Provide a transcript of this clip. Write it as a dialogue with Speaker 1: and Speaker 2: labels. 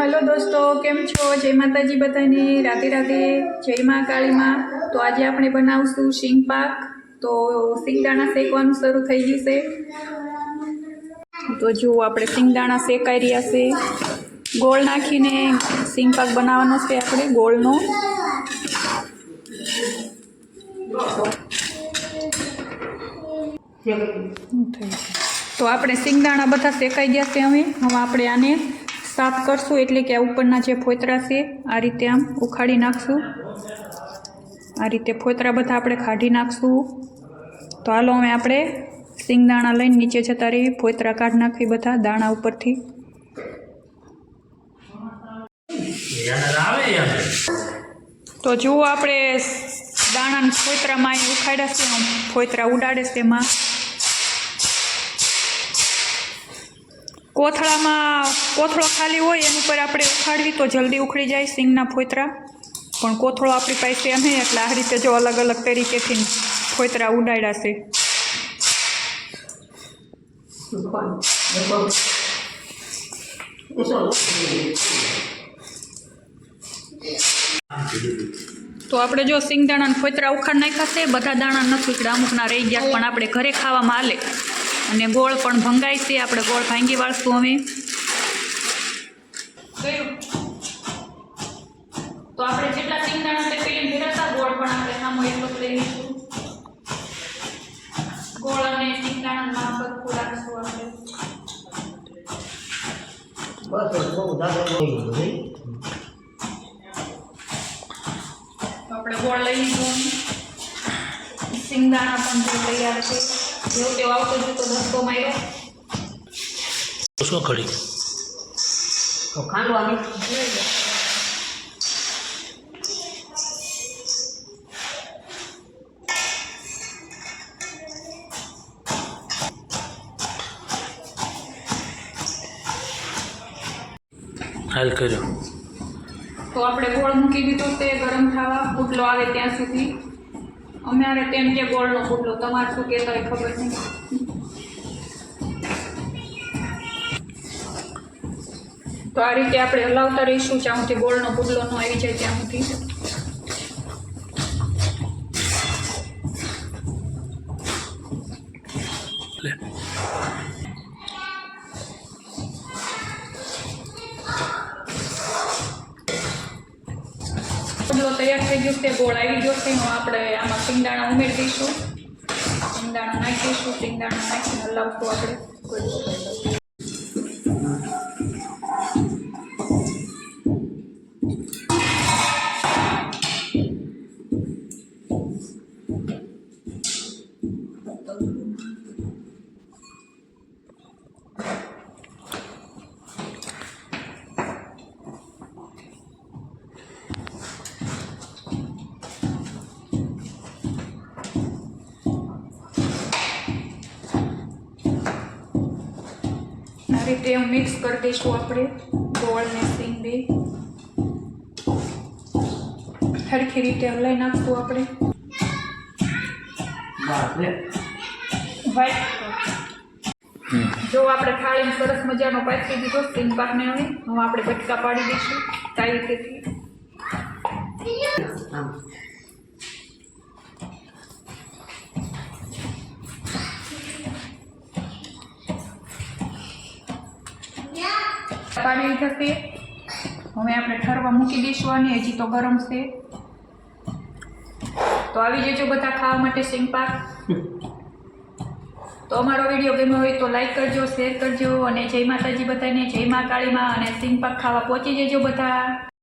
Speaker 1: Hello દોસ્તો કેમ છો? જય માતાજી બધાને. રાધે રાધે. જય મા કાળીમાં. તો આજે આપણે બનાવશું શીંગ પાક. તો સિંગદાણા શેકવાનું શરૂ થઈ ગયું છે. તો જુઓ આપણે સિંગદાણા શેકાઈ રહ્યા છે. ગોળ નાખીને પાક બનાવવાનો છે આપણે ગોળનો. તો આપણે સિંગદાણા બધા શેકાઈ ગયા છે હવે. હવે આપણે આને સાફ કરશું એટલે કે આ ઉપરના જે ફોતરા છે આ રીતે આમ ઉખાડી નાખશું. આ રીતે ફોતરા બધા આપણે કાઢી નાખશું. તો હાલો હવે આપણે સિંગદાણા લઈને નીચે જતા રહી ફોતરા કાઢી નાખવી બધા દાણા ઉપરથી. તો જુઓ આપણે દાણાના ફોતરામાં અહીં ઉખાડ્યા છે આમ ફોતરા ઉડાડે છે એમાં. કોથળામાં, કોથળો ખાલી હોય એની ઉપર આપણે ઉખાડવી તો જલ્દી ઉખડી જાય સિંગના ફોતરા. પણ કોથળો આપણી પાસે નહીં એટલે આ રીતે જો અલગ અલગ તરીકેથી ફોતરા ઉડાડ્યા છે. તો આપણે જો સિંગદાણા ફોતરા ઉખાડ નાખ્યા બધા દાણા નથી અમુકના રહી ગયા પણ આપણે ઘરે ખાવામાં હાલે. અને ગોળ પણ ભંગાય છે. આપણે ગોળ ભાંગી વાળશું અમે તો આપણે જેટલા સિંગદાણા તે પેલી ભેરાતા ગોળ પણ આપણે સામો એટલો જ લઈ લઈશું. ગોળ અને સિંગદાણામાં સરખું રાખશું આપણે. તો આપણે ગોળ લઈ લીધું. સિંગદાણા પણ જો તૈયાર છે. જેવો તેવો આવતો જતો ધક્કો માર્યો.
Speaker 2: શું ખડી.
Speaker 3: તો ખાંડવાની
Speaker 2: હાલ કર્યો.
Speaker 1: તો આપણે ગોળ મૂકી દીધો તે ગરમ થવા. પુટલો આવે ત્યાં સુધી. અમારે તેમ કે ગોળનો ફૂટલો તમારે શું કહેતા હોય ખબર નહીં. તો આ રીતે આપણે હલાવતા રહીશું, જ્યાં સુધી ગોળનો પુટલો ન આવી જાય ત્યાં સુધી.
Speaker 2: લે.
Speaker 1: પુટલો તૈયાર થઈ ગયો છે, ગોળ આવી ગયો છે આપણે આમાં સિંગદાણા ઉમેરી દઈશું. સિંગદાણા નાખીશું સિંગદાણા નાખીને હલાવશું આપણે. રીતે મિક્સ કરી દઈશું આપણે. ગોળ ને સિંગ બે. સરખી રીતે હલાઈ નાખશું આપણે. જો આપણે થાળીમાં સરસ મજાનો પાછી દીધો સિંગ પાકને હવે હું આપણે બટકા પાડી દઈશું. સારી રીતેથી
Speaker 3: આમ
Speaker 1: થશે. હવે આપણે ઠરવા મૂકી દઈશું અને હજી તો ગરમ છે. તો આવી જજો બધા ખાવા માટે સિંગ પાક તો અમારો વીડિયો ગમ્યો હોય તો લાઈક કરજો શેર કરજો અને જય માતાજી બધાને, જય મા કાળીમાં અને સિંગ પાક ખાવા પહોંચી જજો બધા.